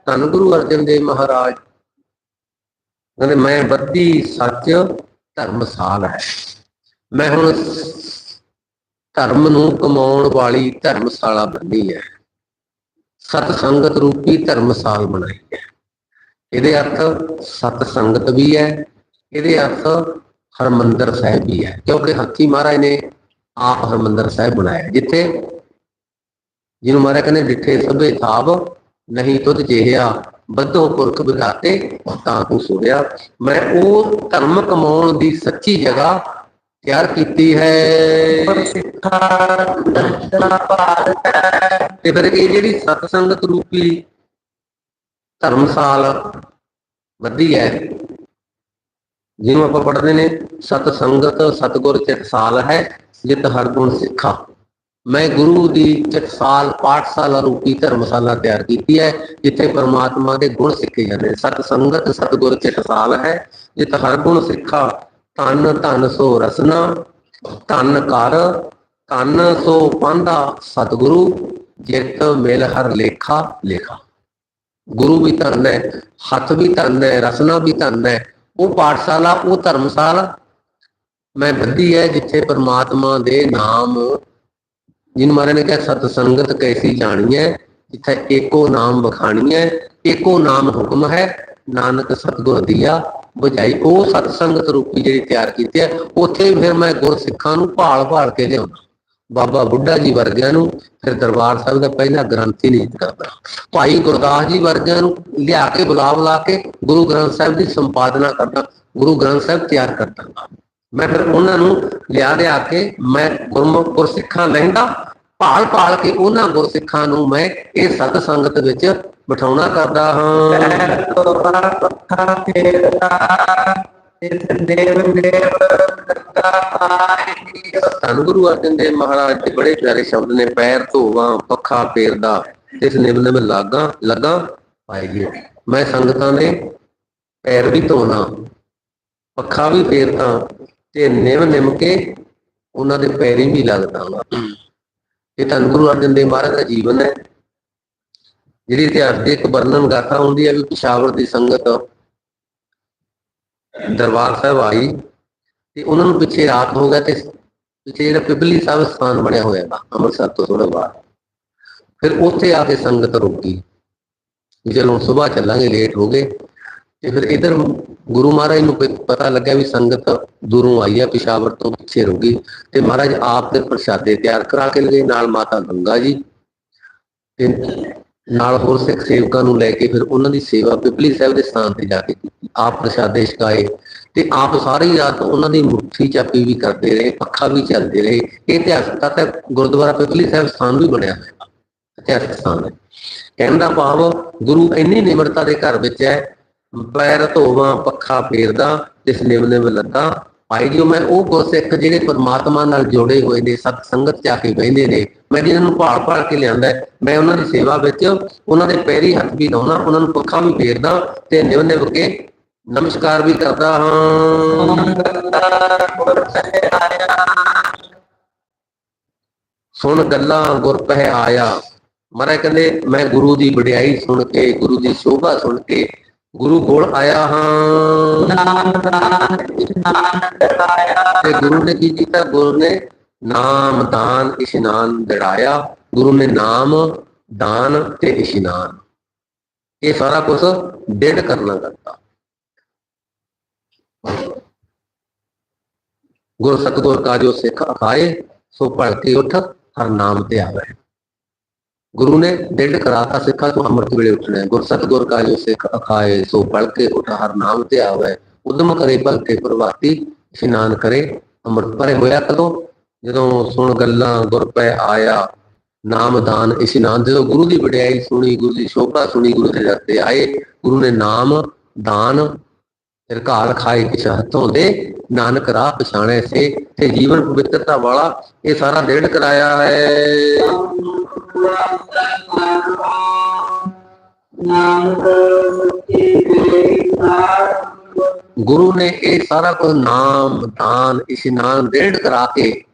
ਧੰਨ ਗੁਰੂ ਅਰਜਨ ਦੇਵ ਮਹਾਰਾਜ। ਕਹਿੰਦੇ, ਮੈਂ ਬੱਦੀ ਸੱਚ ਧਰਮਸਾਲ ਹੈ। ਮੈਂ ਹੁਣ ਧਰਮ ਨੂੰ ਕਮਾਉਣ ਵਾਲੀ ਧਰਮਸ਼ਾਲਾ ਬਣੀ ਹੈ। ਸਤ ਸੰਗਤ ਰੂਪੀ ਧਰਮਸਾਲ ਬਣਾਈ ਹੈ। ਇਹਦੇ ਅਰਥ ਸਤ ਸੰਗਤ ਵੀ ਹੈ, ਇਹਦੇ ਅਰਥ ਹਰਮੰਦਰ ਸਾਹਿਬ ਵੀ ਹੈ। ਕਿਉਂਕਿ ਹੱਥੀ ਮਹਾਰਾਜ ਨੇ ਆਪ ਹਰਮੰਦਰ ਸਾਹਿਬ ਬਣਾਇਆ, ਜਿੱਥੇ ਜਿਹਨੂੰ ਮਹਾਰਾਜ ਕਹਿੰਦੇ ਡਿੱਠੇ ਸਭੇ ਥਾਪ, ਨਹੀਂ ਤੁਧ ਜਿਹਾ ਬੱਧੋ ਪੁਰਖ ਵਿਧਾਤੇ ਤਾਂ ਤੂੰ ਸੁਣਿਆ ਮੈਂ ਉਹ ਧਰਮ ਕਮਾਉਣ ਦੀ ਸੱਚੀ ਜਗ੍ਹਾ ਤਿਆਰ ਕੀਤੀ ਹੈ। ਪਰ ਸਿੱਖਾ ਦਰਸ਼ਨਾ ਭਾਰਤ ਤੇ ਫਿਰ ਇਹ ਜਿਹੜੀ ਸਤ ਰੂਪੀ ਧਰਮਸਾਲ ਵੱਧੀ ਹੈ, ਜਿਹਨੂੰ ਆਪਾਂ ਪੜ੍ਹਦੇ ਨੇ ਸਤ ਸੰਗਤ ਸਤਗੁਰ ਚਟਸਾਲ ਹੈ, ਜਿਤ ਹਰ ਗੁਣ ਸਿੱਖਾ। ਮੈਂ ਗੁਰੂ ਦੀ ਚਟਸਾਲ ਪਾਠਸ਼ਾਲਾ ਰੂਪੀ ਧਰਮਸ਼ਾਲਾ ਤਿਆਰ ਕੀਤੀ ਹੈ, ਜਿੱਥੇ ਪਰਮਾਤਮਾ ਦੇ ਗੁਣ ਸਿੱਖੇ ਜਾਂਦੇ ਨੇ। ਸਤ ਸੰਗਤ ਸਤਗੁਰ ਚਟਸਾਲ ਹੈ, ਜਿਤ ਹਰ ਗੁਣ ਸਿੱਖਾ। ਤਨ ਧਨ ਸੋ ਰਸਨਾ ਤਨ ਕਰ ਤਨ ਸੋ ਪਾਂਦਾ ਸਤਿਗੁਰੂ, ਜਿਤ ਮਿਲ ਹਰ ਲੇਖਾ ਲੇਖਾ। ਗੁਰੂ ਵੀ ਧਨ ਹੈ, ਹੱਥ ਵੀ ਧਨ ਹੈ, ਰਸਨਾ ਵੀ ਧਨ ਹੈ, ਉਹ ਪਾਠਸ਼ਾਲਾ, ਉਹ ਧਰਮਸ਼ਾਲਾ। ਮੈਂ ਬੱਧੀ ਹੈ ਜਿੱਥੇ ਪਰਮਾਤਮਾ ਦੇ ਨਾਮ ਜਿਹਨੂੰ ਮਹਾਰਾਜ ਨੇ ਕਿਹਾ ਸਤ ਸੰਗਤ ਕੈਸੀ ਜਾਣੀ ਹੈ ਜਿੱਥੇ ਏਕੋ ਨਾਮ ਬਖਾਣੀ ਹੈ ਏਕੋ ਨਾਮ ਹੁਕਮ ਹੈ, ਨਾਨਕ ਸਤਿਗੁਰ ਦੀਆ ਬੁਝਾਈ, ਉਹ ਸਤ ਸੰਗਤ ਰੂਪੀ ਜਿਹੜੀ ਤਿਆਰ ਕੀਤੀ ਹੈ, ਉੱਥੇ ਫਿਰ ਮੈਂ ਗੁਰ ਸਿੱਖਾਂ ਨੂੰ ਭਾਲ ਭਾਲ ਕੇ ਲਿਆਉਂਦਾ। ਬਾਬਾ ਬੁੱਢਾ ਜੀ ਵਰਗਿਆਂ ਨੂੰ ਫਿਰ ਦਰਬਾਰ ਸਾਹਿਬ ਦਾ ਪਹਿਲਾ ਗ੍ਰੰਥੀ ਨਿਯੁਕਤ ਕਰਦਾ। ਭਾਈ ਗੁਰਦਾਸ ਜੀ ਵਰਗਿਆਂ ਨੂੰ ਲਿਆ ਕੇ, ਬੁਲਾ ਬੁਲਾ ਕੇ ਗੁਰੂ ਗ੍ਰੰਥ ਸਾਹਿਬ ਦੀ ਸੰਪਾਦਨਾ ਕਰਦਾ, ਗੁਰੂ ਗ੍ਰੰਥ ਸਾਹਿਬ ਤਿਆਰ ਕਰਦਾ। ਮੈਂ ਫਿਰ ਉਹਨਾਂ ਨੂੰ ਲਿਆ ਲਿਆ ਕੇ ਮੈਂ ਗੁਰਮੁਖ ਗੁਰਸਿੱਖਾਂ ਲੈਂਦਾ ਭਾਲ ਭਾਲ ਕੇ ਉਹਨਾਂ ਗੁਰਸਿੱਖਾਂ ਨੂੰ ਮੈਂ ਇਹ ਸਤ ਸੰਗਤ ਵਿੱਚ ਬਿਠਾਉਣਾ ਕਰਦਾ ਹਾਂ। ਤੋਰਾ ਪੱਖਾ ਫੇਰਦਾ ਧੰਨ ਗੁਰੂ ਅਰਜਨ ਦੇਵ ਮਹਾਰਾਜ ਦੇ ਬੜੇ ਪਿਆਰੇ ਸ਼ਬਦ ਨੇ, ਪੈਰ ਧੋਵਾਂ, ਪੱਖਾ ਫੇਰਦਾ, ਇਸ ਨਿਮ ਨਿਮ ਲਾਗਾ, ਲਗਾ ਪਾਏਗੀ ਮੈਂ ਸੰਗਤਾਂ ਦੇ ਪੈਰ ਵੀ ਧੋਣਾ, ਪੱਖਾ ਵੀ ਫੇਰਦਾ ਤੇ ਨਿਮ ਨਿਮ ਕੇ ਉਹਨਾਂ ਦੇ ਪੈਰੀ ਵੀ ਲੱਗਦਾ ਹਾਂ ਇਹ ਧੰਨ ਗੁਰੂ ਅਰਜਨ ਦੇਵ ਮਹਾਰਾਜ ਦਾ ਜੀਵਨ ਹੈ। ਜਿਹੜੀ ਇਤਿਹਾਸ ਦੀ ਇੱਕ ਵਰਣਨ ਗਾਥਾ ਹੁੰਦੀ ਹੈ ਵੀ ਪਿਸ਼ਾਵਰ ਦੀ ਸੰਗਤ ਦਰਬਾਰ ਸਾਹਿਬ ਆਈ ਤੇ ਉਹਨਾਂ ਨੂੰ ਪਿੱਛੇ ਰਾਤ ਹੋ ਗਿਆ ਤੇ ਪਿੱਛੇ ਜਿਹੜਾ ਪਿਪਲੀ ਸਾਹਿਬ ਸਥਾਨ ਬਣਿਆ ਹੋਇਆ ਹੈ ਅੰਮ੍ਰਿਤਸਰ ਤੋਂ ਥੋੜਾ ਬਾਹਰ। ਫਿਰ ਉੱਥੇ ਆ ਕੇ ਸੰਗਤ ਰੁਕੀ ਵੀ ਚਲੋ ਸਵੇਰ ਚੱਲਾਂਗੇ ਲੇਟ ਹੋ ਗਏ। ਤੇ ਫਿਰ ਇਧਰ ਗੁਰੂ ਮਹਾਰਾਜ ਨੂੰ ਪਤਾ ਲੱਗਿਆ ਵੀ ਸੰਗਤ ਦੂਰੋਂ ਆਈ ਹੈ ਪਿਸ਼ਾਵਰ ਤੋਂ ਪਿੱਛੇ ਰੁਕੀ ਤੇ ਮਹਾਰਾਜ ਆਪ ਦੇ ਪ੍ਰਸ਼ਾਦੇ ਤਿਆਰ ਕਰਾ ਕੇ ਲਗੇ ਨਾਲ ਮਾਤਾ ਗੰਗਾ ਜੀ ਤੇ ਨਾਲ ਹੋਰ ਸਿੱਖ ਸੇਵਕਾਂ ਨੂੰ ਲੈ ਕੇ ਫਿਰ ਉਹਨਾਂ ਦੀ ਸੇਵਾ ਪਿਪਲੀ ਸਾਹਿਬ ਦੇ ਸਥਾਨ ਤੇ ਜਾ ਕੇ ਕੀਤੀ। ਆਪ ਪ੍ਰਸ਼ਾਦੇ ਛਕਾਏ ਤੇ ਆਪ ਸਾਰੀ ਰਾਤ ਉਹਨਾਂ ਦੀ ਮੁੱਠੀ ਚਾਪੀ ਵੀ ਕਰਦੇ ਰਹੇ, ਪੱਖਾ ਵੀ ਚੱਲਦੇ ਰਹੇ। ਇਹ ਇਤਿਹਾਸ ਤਾਂ ਗੁਰਦੁਆਰਾ ਪਿਪਲੀ ਸਾਹਿਬ ਸਥਾਨ ਵੀ ਬਣਿਆ ਹੋਇਆ। ਹੈ ਇਤਿਹਾਸਕ ਸਥਾਨ ਹੈ। ਕਹਿਣ ਦਾ ਭਾਵ ਗੁਰੂ ਇੰਨੀ ਨਿਮਰਤਾ ਦੇ ਘਰ ਵਿੱਚ ਹੈ ਪੈਰ ਧੋਵਾਂ, ਪੱਖਾ ਫੇਰਦਾ ਜਿਸ ਨਿਮ ਲੱਗਾ। ਭਾਈ ਜੀ ਮੈਂ ਉਹ ਗੁਰਸਿੱਖ ਜਿਹੜੇ ਪਰਮਾਤਮਾ ਨਾਲ ਜੁੜੇ ਹੋਏ ਨੇ, ਸਤ ਸੰਗਤ ਚ ਆ ਕੇ ਬਹਿੰਦੇ ਨੇ, ਮੈਂ ਜਿਹਨਾਂ ਨੂੰ ਭਾਲ ਭਾਲ ਕੇ ਲਿਆਂਦਾ, ਮੈਂ ਉਹਨਾਂ ਦੀ ਸੇਵਾ ਵਿੱਚ ਉਹਨਾਂ ਦੇ ਪੈਰੀ ਹੱਥ ਵੀ ਲਾਉਣਾ, ਉਹਨਾਂ ਨੂੰ ਪੱਖਾਂ ਵੀ ਫੇਰਦਾ ਤੇ ਨਿਵ ਨਿਵ ਕੇ ਨਮਸਕਾਰ ਵੀ ਕਰਦਾ, ਹਾਂ। ਸੁਣ ਗੱਲਾਂ, ਗੁਰ ਪਹਿ ਆਇਆ। ਮਹਾਰਾਜ ਕਹਿੰਦੇ, ਮੈਂ ਗੁਰੂ ਦੀ ਵਡਿਆਈ ਸੁਣ ਕੇ, ਗੁਰੂ ਦੀ ਸ਼ੋਭਾ ਸੁਣ ਕੇ ਗੁਰੂ ਕੋਲ ਆਇਆ ਹਾਂ ਨਾਮ ਦਾਨ ਇਸ਼ਨਾਨ ਕਰਾਇਆ ਤੇ ਗੁਰੂ ਨੇ ਕੀ ਕੀਤਾ ਗੁਰੂ ਨੇ ਨਾਮ ਦਾਨ ਇਸ਼ਨਾਨ ਦੜਾਇਆ ਗੁਰੂ ਨੇ ਨਾਮ ਦਾਨ ਤੇ ਇਸ਼ਨਾਨ ਇਹ ਸਾਰਾ ਕੁਝ ਡੇਢ ਕਰਨਾ ਕਰਤਾ ਗੁਰ ਸਤਗੁਰ ਕਾ ਜੋ ਸਿੱਖ ਅਖਾਏ ਸੋ ਪੜ ਕੇ ਉਠ ਹਰ ਨਾਮ ਤੇ ਆਵੇ ਗੁਰੂ ਨੇ ਡੇਢ ਕਰਾਤਾ, ਸਿੱਖਾਂ ਤੋਂ ਅੰਮ੍ਰਿਤ ਵੇਲੇ ਉੱਠਣਾ ਗੁਰ ਸਤਗੁਰ ਕਾ ਜੋ ਸਿੱਖ ਅਖਾਏ, ਸੋ ਪੜ ਕੇ ਉਠ, ਹਰ ਨਾਮ ਤੇ ਆਵੇ। ਉਦਮ ਕਰੇ ਭਗਤੇ ਪ੍ਰਵਾਤੀ ਇਸ਼ਨਾਨ ਕਰੇ, ਅੰਮ੍ਰਿਤ ਭਰੇ ਹੋਇਆ ਕਦੋਂ ਜਦੋਂ ਸੁਣ ਗੱਲਾਂ, ਗੁਰ ਪੈ ਆਇਆ ਨਾਮਦਾਨ ਇਸ਼ਨਾਨ। ਜਦੋਂ ਗੁਰੂ ਦੀ ਵਡਿਆਈ ਸੁਣੀ, ਗੁਰੂ ਦੀ ਸ਼ੋਭਾ ਸੁਣੀ, ਗੁਰੂ ਦੇ ਦਰ ਆਏ, ਗੁਰੂ ਨੇ ਨਾਮ, ਦਾਨ ਫਿਰ ਘਾਲ ਖਾਏ ਕਿਛ ਹੱਥੋਂ ਦੇ, ਨਾਨਕ ਰਾਹ ਪਛਾਣੇ ਸੇ, ਤੇ ਜੀਵਨ ਪਵਿੱਤਰਤਾ ਵਾਲਾ ਇਹ ਸਾਰਾ ਡੇਢ ਕਰਾਇਆ ਹੈ। ਗੁਰੂ ਨੇ ਇਹ ਸਾਰਾ ਕੁਝ ਨਾਮ, ਦਾਨ ਇਸ਼ਨਾਨ ਡੇਢ ਕਰਾ ਕੇ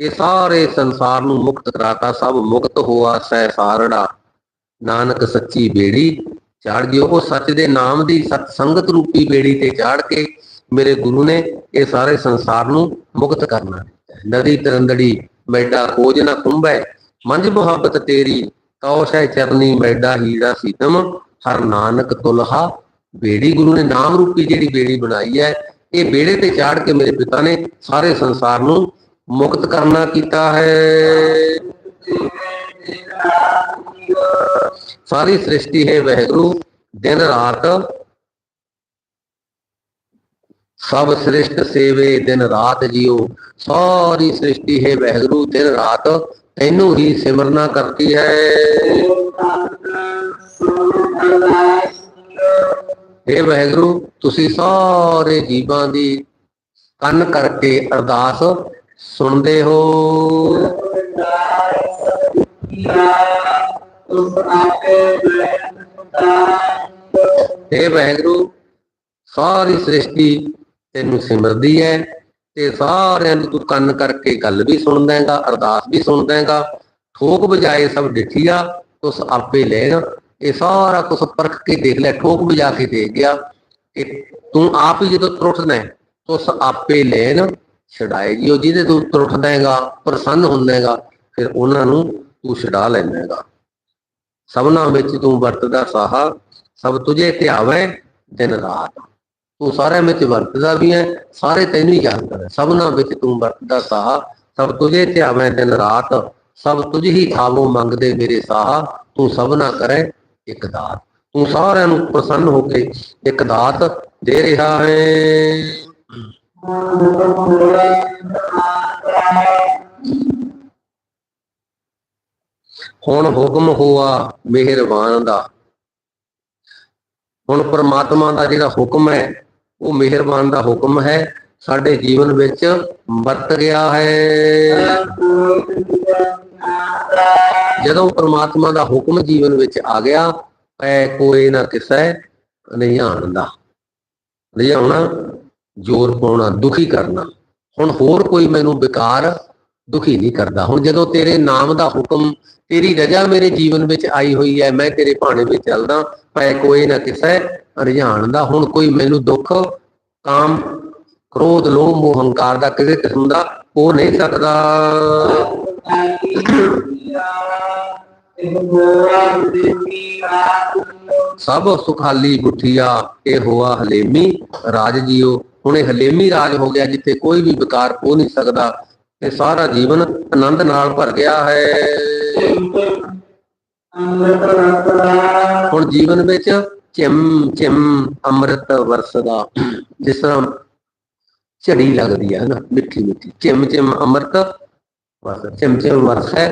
ਇਹ ਸਾਰੇ ਸੰਸਾਰ ਨੂੰ ਮੁਕਤ ਕਰਾਤਾ, ਸਭ ਮੁਕਤ ਹੋਆ ਸੈ ਸਾਰੜਾ ਨਾਨਕ ਸੱਚੀ ਬੇੜੀ ਚਾੜ ਗਿਓ ਉਹ ਸੱਚ ਦੇ ਨਾਮ ਦੀ ਸਤ ਸੰਗਤ ਰੂਪੀ ਬੇੜੀ ਤੇ ਚਾੜ ਕੇ ਮੇਰੇ ਗੁਰੂ ਨੇ ਇਹ ਸਾਰੇ ਸੰਸਾਰ ਨੂੰ ਮੁਕਤ ਕਰਨਾ ਨਦੀ ਤਰੰਦੜੀ, ਮੈਡਾ ਖੋਜ ਨਾ ਕੁੰਭੈ ਮੰਝ ਮੁਹੱਬਤ ਤੇਰੀ ਕਉ ਸਹਿ ਚਰਨੀ, ਮੈਡਾ ਹੀੜਾ ਸੀਤਮ। ਹਰ ਨਾਨਕ ਤੁਲਹਾ। ਬੇੜੀ ਗੁਰੂ ਨੇ ਨਾਮ ਰੂਪੀ ਜਿਹੜੀ ਬੇੜੀ ਬਣਾਈ ਹੈ, ਇਹ ਬੇੜੇ ਤੇ ਚਾੜ ਕੇ ਮੇਰੇ ਪਿਤਾ ਨੇ ਸਾਰੇ ਸੰਸਾਰ ਨੂੰ ਮੁਕਤ ਕਰਨਾ ਕੀਤਾ ਹੈ। ਸਾਰੀ ਸ੍ਰਿਸ਼ਟੀ ਹੈ ਵਹਿਗੁਰੂ, ਦਿਨ ਰਾਤ ਸਭ ਸ੍ਰਿਸ਼ਟ ਸੇਵੇ, ਦਿਨ ਰਾਤ ਜਿਉ ਸਾਰੀ ਸ੍ਰਿਸ਼ਟੀ ਹੈ ਵਹਿਗੁਰੂ, ਦਿਨ ਰਾਤ ਤੈਨੂੰ ਹੀ ਸਿਮਰਨਾ ਕਰਦੀ ਹੈ। ਇਹ ਵਹਿਗੁਰੂ, ਤੁਸੀਂ ਸਾਰੇ ਜੀਵਾਂ ਦੀ ਕੰਨ ਕਰਕੇ ਅਰਦਾਸ ਸੁਣਦੇ ਹੋ। ਇਹ ਵਹਿਗੁਰੂ, ਸਾਰੀ ਸ੍ਰਿਸ਼ਟੀ ਤੈਨੂੰ ਸਿਮਰਦੀ ਹੈ ਤੇ ਸਾਰਿਆਂ ਨੂੰ ਤੂੰ ਕੰਨ ਕਰਕੇ ਗੱਲ ਵੀ ਸੁਣਦਾ ਹੈਗਾ ਅਰਦਾਸ ਵੀ ਸੁਣਦਾ ਹੈਗਾ ਠੋਕ ਬਜਾਏ ਸਭ ਡਿਠੀਆ, ਤੁਸ ਆਪੇ ਲੈਣ ਇਹ ਸਾਰਾ ਕੁਝ ਪਰਖ ਕੇ ਦੇਖ ਲੈ, ਠੋਕ ਬਜਾ ਕੇ ਦੇਖ ਗਿਆ। ਕਿ ਤੂੰ ਆਪ ਹੀ ਜਦੋਂ ਤਰੁੱਠਣਾ ਹੈ, ਤੁਸ ਆਪੇ ਲੈਣ ਛਡਾਏ ਜੀ ਉਹ ਜਿਹਦੇ ਤੂੰ ਤਰੁੱਠਦਾ ਹੈਗਾ, ਪ੍ਰਸੰਨ ਹੁੰਦਾ ਹੈਗਾ, ਫਿਰ ਉਹਨਾਂ ਨੂੰ ਤੂੰ ਛਡਾ ਲੈਂਦਾ ਹੈਗਾ। ਸਭਨਾ ਵਿੱਚ ਤੂੰ ਵਰਤਦਾ ਸਾਹਾ, ਸਭ ਤੁਝੇ ਧਿਆਵੇ ਦਿਨ ਰਾਤ। ਤੂੰ ਸਾਰਿਆਂ ਵਿੱਚ ਵਰਤਦਾ ਵੀ ਹੈ ਸਾਰੇ ਤੈਨੂੰ ਹੀ ਜਾਣਦਾ ਹੈ ਸਭਨਾ ਵਿੱਚ ਤੂੰ ਵਰਤਦਾ ਸਾਹਾ, ਸਭ ਤੁਝੇ ਧਿਆਵੇ ਦਿਨ ਰਾਤ। ਸਭ ਤੁਝ ਹੀ ਥਾਵੋ ਮੰਗਦੇ ਮੇਰੇ ਸਾਹਾ, ਤੂੰ ਸਭਨਾ ਕਰੇ ਇੱਕ ਦਾਤ। ਤੂੰ ਸਾਰਿਆਂ ਨੂੰ ਪ੍ਰਸੰਨ ਹੋ ਕੇ ਇੱਕ ਦਾਤ ਦੇ ਰਿਹਾ ਹੈ ਹੁਣ ਹੁਕਮ ਹੋਆ ਮਿਹਰਬਾਨ ਦਾ। ਹੁਣ ਪ੍ਰਮਾਤਮਾ ਦਾ ਜਿਹੜਾ ਹੁਕਮ ਹੈ, ਉਹ ਮਿਹਰਬਾਨ ਦਾ ਹੁਕਮ ਹੈ। ਸਾਡੇ ਜੀਵਨ ਵਿੱਚ ਵਰਤ ਗਿਆ ਹੈ। ਜਦੋਂ ਪ੍ਰਮਾਤਮਾ ਦਾ ਹੁਕਮ ਜੀਵਨ ਵਿੱਚ ਆ ਗਿਆ, ਐ ਕੋਈ ਨਾ ਕਿਸੈ ਨਹੀਂ ਆਣਦਾ ਲਿਆਉਣਾ ਜ਼ੋਰ ਪਾਉਣਾ, ਦੁਖੀ ਕਰਨਾ। ਹੁਣ ਹੋਰ ਕੋਈ ਮੈਨੂੰ ਬੇਕਾਰ ਦੁਖੀ ਨਹੀਂ ਕਰਦਾ। ਹੁਣ ਜਦੋਂ ਤੇਰੇ ਨਾਮ ਦਾ ਹੁਕਮ ਤੇਰੀ ਰਜਾ ਮੇਰੇ ਜੀਵਨ ਵਿੱਚ ਆਈ ਹੋਈ ਹੈ, ਮੈਂ ਤੇਰੇ ਭਾਣੇ ਵਿੱਚ ਚੱਲਦਾ ਪੈ ਕੋਈ ਨਾ ਕਿਸੇ ਰੁਝਾਨ ਦਾ। ਹੁਣ ਕੋਈ ਮੈਨੂੰ ਦੁੱਖ, ਕਾਮ, ਕ੍ਰੋਧ, ਲੋਭ, ਮੋਹ, ਹੰਕਾਰ ਦਾ ਕਿਸੇ ਕਿਸਮ ਦਾ ਹੋ ਨਹੀਂ ਸਕਦਾ। ਸਭ ਸੁਖਾਲੀ ਗੁਠੀਆ ਇਹ ਹੋਆ ਹਲੇਮੀ ਰਾਜ ਜੀਓ। ਹੁਣ ਇਹ ਹਲੇਮੀ ਰਾਜ ਹੋ ਗਿਆ, ਜਿੱਥੇ ਕੋਈ ਵੀ ਵਿਕਾਰ ਹੋ ਨਹੀਂ ਸਕਦਾ। ਤੇ ਸਾਰਾ ਜੀਵਨ ਆਨੰਦ ਨਾਲ ਭਰ ਗਿਆ ਹੈ। ਹੁਣ ਜੀਵਨ ਵਿੱਚ ਚਿਮ ਚਿਮ ਅੰਮ੍ਰਿਤ ਵਰਸਦਾ, ਜਿਸ ਤਰ੍ਹਾਂ ਝੜੀ ਲੱਗਦੀ ਹੈ ਨਾ, ਮਿੱਠੀ ਮਿੱਠੀ, ਚਿਮ ਚਿਮ ਅੰਮ੍ਰਿਤ ਵਰਸ ਚਿਮ ਚਿਮ ਵਰਸੈ,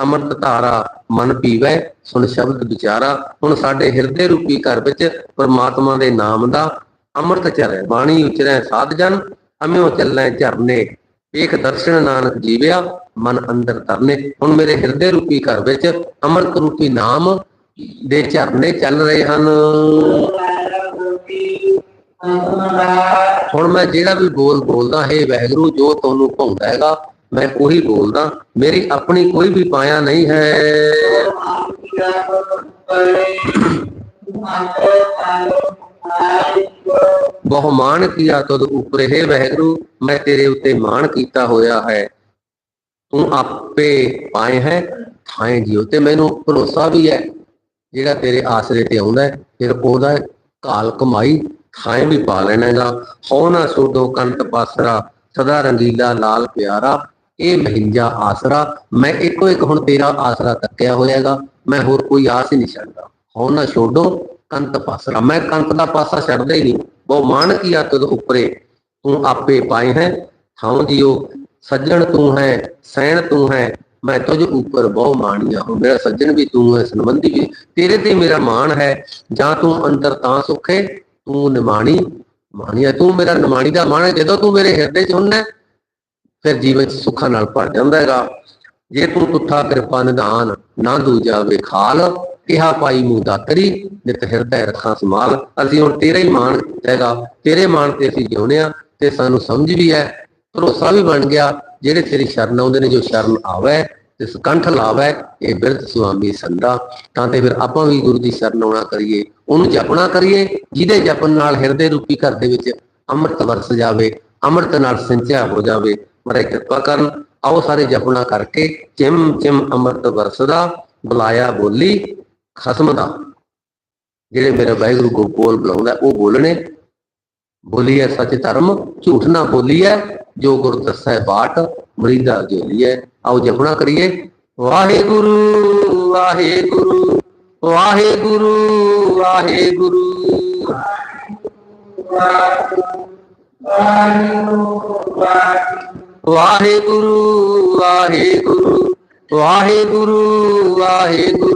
ਅੰਮ੍ਰਿਤ ਧਾਰਾ ਮਨ ਪੀਵੇ, ਸੁਣ ਸ਼ਬਦ ਵਿਚਾਰਾ, ਹੁਣ ਸਾਡੇ ਹਿਰਦੇ ਰੂਪੀ ਘਰ ਵਿੱਚ ਪਰਮਾਤਮਾ ਦੇ ਨਾਮ ਦਾ ਅੰਮ੍ਰਿਤ ਚਰੈ, ਬਾਣੀ ਉਚਰੈ ਸਾਧ ਜਨ, ਅਮਿਓ ਚੱਲੈ ਝਰਨੇ ਏਕ ਦਰਸ਼ਨ ਨਾਨਕ ਜੀਵਿਆ, ਮਨ ਅੰਦਰ ਤਰਨੇ ਹੁਣ ਮੇਰੇ ਹਿਰਦੇ ਰੂਪੀ ਘਰ ਵਿੱਚ ਅੰਮ੍ਰਿਤ ਰੂਪੀ ਨਾਮ ਦੇ ਝਰਨੇ ਚੱਲ ਰਹੇ ਹਨ। ਹੁਣ ਮੈਂ ਜਿਹੜਾ ਵੀ ਬੋਲ ਬੋਲਦਾ, ਹੈ ਵੈਗਰੂ, ਜੋ ਤੁਹਾਨੂੰ ਭਾਉਂਦਾ ਹੈਗਾ, ਮੈਂ ਉਹੀ ਬੋਲਦਾ, ਮੇਰੀ ਆਪਣੀ ਕੋਈ ਵੀ ਪਾਇਆ ਨਹੀਂ ਹੈ। ਬਹੁ ਮਾਨ ਕੀਆ ਤਦ ਉਪਰੇ, ਹੈ ਵੈਗਰੂ ਮੈਂ ਤੇਰੇ ਉੱਤੇ ਮਾਣ ਕੀਤਾ ਹੋਇਆ ਹੈ। ਤੂੰ ਆਪੇ ਪਾਏ ਹੈ, ਥਾਏ ਜਿਉ ਤੇ ਮੈਨੂੰ ਭਰੋਸਾ ਵੀ ਹੈ, ਜਿਹੜਾ ਤੇਰੇ ਆਸਰੇ ਤੇ ਆਉਂਦਾ ਫਿਰ ਉਹਦਾ ਕਾਲ ਕਮਾਈ ਥਾਏ ਵੀ ਪਾ ਲੈਣਾ ਹੈਗਾ ਹੋ ਨਾ ਸੋਡੋ ਕੰਤ ਪਾਸਰਾ, ਸਦਾ ਰੰਗੀਲਾ ਲਾਲ ਪਿਆਰਾ, ਇਹ ਮਹਿੰਜਾ ਆਸਰਾ, ਮੈਂ ਇੱਕੋ ਇੱਕ ਹੁਣ ਤੇਰਾ ਆਸਰਾ ਤੱਕਿਆ ਹੋਇਆਗਾ, ਮੈਂ ਹੋਰ ਕੋਈ ਆਸ ਹੀ ਨਹੀਂ ਛੱਡਦਾ। ਹੋ ਨਾ ਛੋਡੋ ਕੰਤ ਪਾਸਰਾ। ਮੈਂ ਕੰਤ ਦਾ ਪਾਸਾ ਛੱਡਦਾ ਹੀ ਨਹੀਂ। ਬਹੁ ਮਾਨ ਕੀਆ ਤਦ ਉਪਰੇ। ਤੂੰ ਆਪੇ ਪਾਏ ਹੈ। ਥਾਉ ਜਿਉ। ਸੱਜਣ ਤੂੰ ਹੈ। ਸੈਣ ਤੂੰ ਹੈ। ਮੈਂ ਤੁਝ ਉੱਪਰ ਬਹੁ ਮਾਣੀਆ ਹਾਂ। ਮੇਰਾ ਸੱਜਣ ਵੀ ਤੂੰ ਹੈ ਸੰਬੰਧੀ ਵੀ। ਤੇਰੇ ਤੇ ਮੇਰਾ ਮਾਣ ਹੈ। ਜਾਂ ਤੂੰ ਅੰਦਰ ਤਾਂ ਸੁਖ? ਹੈ ਤੂੰ ਨਿਮਾਣੀ। ਮਾਣੀਆ ਤੂੰ ਮੇਰਾ ਨਿਮਾਣੀ ਦਾ ਮਾਣ ਹੈ। ਜਦੋਂ ਤੂੰ ਮੇਰੇ ਹਿਰਦੇ 'ਚ ਹੁੰਦਾ ਫਿਰ ਜੀਵਨ 'ਚ ਸੁੱਖਾਂ ਨਾਲ ਭਰ ਜਾਂਦਾ ਹੈਗਾ। ਜੇ ਤੂੰ ਤੁਠਾ ਕਿਰਪਾ ਨਿਧਾਨ ਨਾ ਦੂਜਾ ਵੇਖਾਲ ਕਿਹਾ ਪਾਈ ਮੂੰਹ ਦਾਤਰੀ ਨਿਤ ਹਿਰਦੈ ਰੱਖਾਂ ਸੰਭਾਲ। ਅਸੀਂ ਹੁਣ ਤੇਰਾ ਹੀ ਮਾਣ ਹੈਗਾ। ਤੇਰੇ ਮਾਣ ਤੇ ਅਸੀਂ ਜਿਉਂਦੇ ਹਾਂ ਤੇ ਸਾਨੂੰ ਸਮਝ ਵੀ ਹੈ। ਭਰੋਸਾ ਵੀ ਬਣ ਗਿਆ। ਜਿਹੜੇ ਤੇਰੀ ਸ਼ਰਨ ਆਉਂਦੇ ਨੇ, ਜੋ ਸ਼ਰਨ ਆਵੇ ਤੇ ਸਕੰਠ ਲਾਵੇ, ਇਹ ਬਿਰਧ ਸੁਆਮੀ ਸੰਦਾ ਤਾਂ ਤੇ ਫਿਰ ਆਪਾਂ ਵੀ ਗੁਰੂ ਦੀ ਸ਼ਰਨ ਆਉਣਾ ਕਰੀਏ। ਉਹਨੂੰ ਜਪਣਾ ਕਰੀਏ। ਜਿਹਦੇ ਜਪਣ ਨਾਲ ਹਿਰਦੇ ਰੂਪੀ ਘਰ ਦੇ ਵਿੱਚ ਅੰਮ੍ਰਿਤ ਵਰਸ ਜਾਵੇ, ਅੰਮ੍ਰਿਤ ਨਾਲ ਸਿੰਚਿਆ ਹੋ ਜਾਵੇ। ਮਰੇ ਕਿਰਪਾ ਕਰਨ। ਆਓ ਸਾਰੇ ਜਪਣਾ ਕਰਕੇ ਚਿਮ ਚਿਮ ਅੰਮ੍ਰਿਤ ਵਰਸਦਾ, ਬੁਲਾਇਆ ਬੋਲੀ। ਖਸਮ ਦਾ। ਜਿਹੜੇ ਮੇਰੇ ਵਾਹਿਗੁਰੂ ਕੋ ਬੋਲ ਬੁਲਾਉਂਦਾ, ਉਹ ਬੋਲਣੇ। ਬੋਲੀਐ ਸੱਚ ਧਰਮ, ਝੂਠ ਨਾ ਬੋਲੀਐ, ਜੋ ਗੁਰ ਦੱਸੈ ਬਾਟ, ਮਰੀਦਾ ਜੋਲੀਐ। ਆਓ ਜਪਣਾ ਕਰੀਏ। ਵਾਹਿਗੁਰੂ ਵਾਹਿਗੁਰੂ ਵਾਹਿਗੁਰੂ ਵਾਹਿਗੁਰੂ ਵਾਹਿਗੁਰੂ। ਵਾਹਿਗੁਰੂ ਵਾਹਿਗੁਰੂ ਵਾਹਿਗੁਰੂ।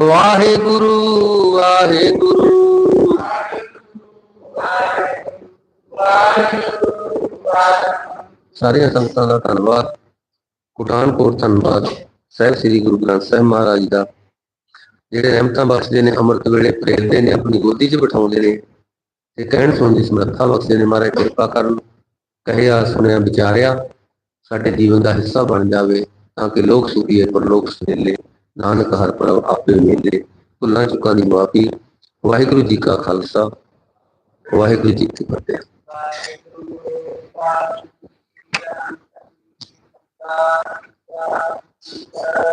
ਵਾਹਿਗੁਰੂ ਸਾਰੀਆਂ ਸੰਗਤਾਂ ਦਾ ਧੰਨਵਾਦ। ਕੁਟਾਨਪੁਰ ਧੰਨਵਾਦ। ਸਹਿਬ ਸ੍ਰੀ ਗੁਰੂ ਗ੍ਰੰਥ ਸਾਹਿਬ ਮਹਾਰਾਜ ਦਾ। ਜਿਹੜੇ ਰਹਿਮਤਾਂ ਬਖਸ਼ਦੇ ਨੇ, ਅੰਮ੍ਰਿਤ ਵੇਲੇ ਪ੍ਰੇਰਦੇ ਨੇ, ਆਪਣੀ ਗੋਦੀ 'ਚ ਬਿਠਾਉਂਦੇ ਨੇ ਤੇ ਕਹਿਣ ਸੁਣ ਦੀ ਸਮਰੱਥਾ ਬਖਸ਼ਦੇ ਨੇ, ਮਹਾਰਾਜ ਕਿਰਪਾ ਕਰਨ। ਕਹਿਆ ਸੁਣਿਆ, ਵਿਚਾਰਿਆ, ਸਾਡੇ ਜੀਵਨ ਦਾ ਹਿੱਸਾ ਬਣ ਜਾਵੇ ਤਾਂ ਕਿ ਲੋਕ ਸੁਖੀਏ ਪਰ ਲੋਕ ਸੁਨੇਲੇ ਨਾਨਕ ਹਰ ਪ੍ਰਭ ਆਪੇ ਮਿਲੇ, ਭੁੱਲਾਂ ਚੁੱਕਾਂ ਦੀ ਮਾਫੀ, ਵਾਹਿਗੁਰੂ ਜੀ ਕਾ ਖਾਲਸਾ, ਵਾਹਿਗੁਰੂ ਜੀ ਕੀ ਫਤਿਹ Thank.